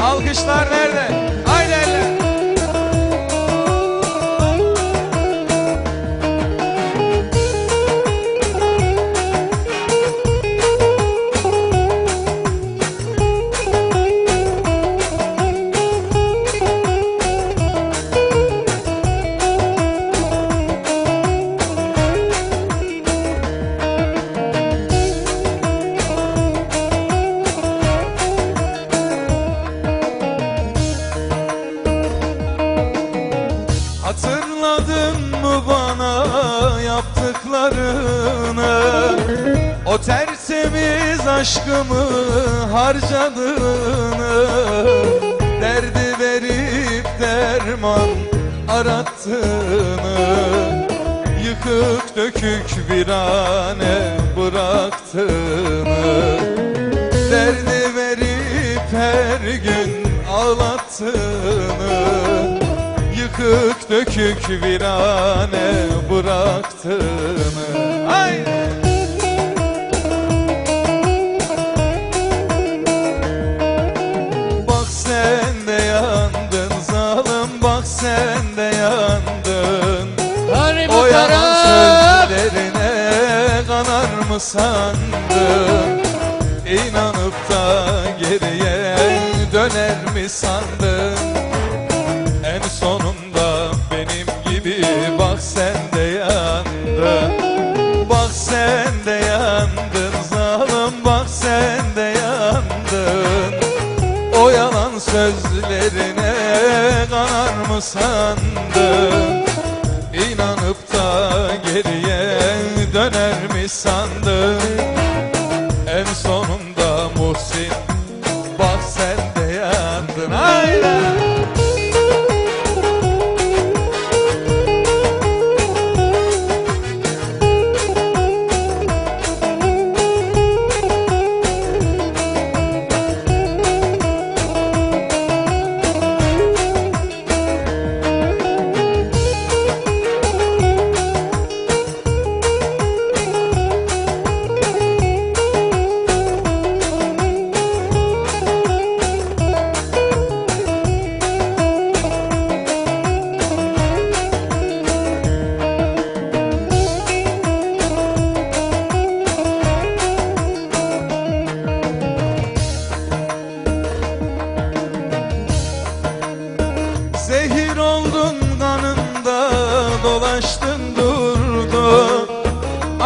Alkışlar nerede? Hatırladın mı bana yaptıklarını? O tertemiz aşkımı harcadığını Derdi verip derman arattığını Yıkık dökük bir hane bıraktığını Derdi verip her gün ağlattığını Yıkık dökük virane bıraktığını Ay! Bak sen de yandın zalim bak sen de yandın. Bu O yalan sözlerine kanar mı sandın? İnanıp da geriye döner mi sandın sözlerine kanar mı sandın? İnanıp da geriye döner mi sandın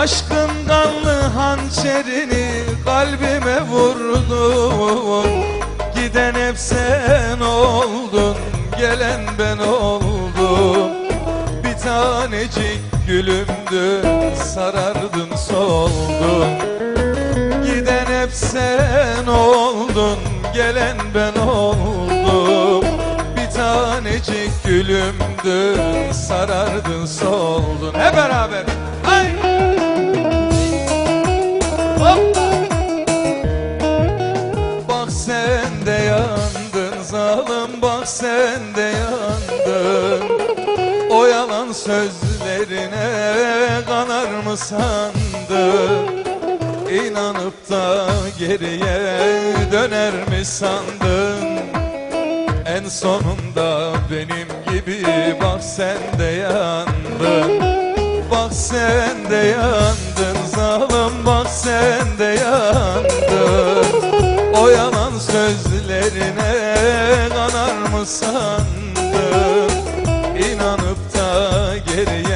Aşkın kanlı hançerini kalbime vurdun. Giden hep sen oldun gelen ben oldum. Bir tanecik gülümdün sarardın soldun. Giden hep sen oldun Gelen ben oldum. Bir tanecik gülümdün Sarardın soldun. Hep beraber. Ay! Bak sen de yandın O yalan sözlerine kanar mı sandın? İnanıp da geriye döner mi sandın? En sonunda benim gibi bak sen de yandın Bak sen de yandın. Zalim Sözlerine kanar mı sandın? İnanıp da geriye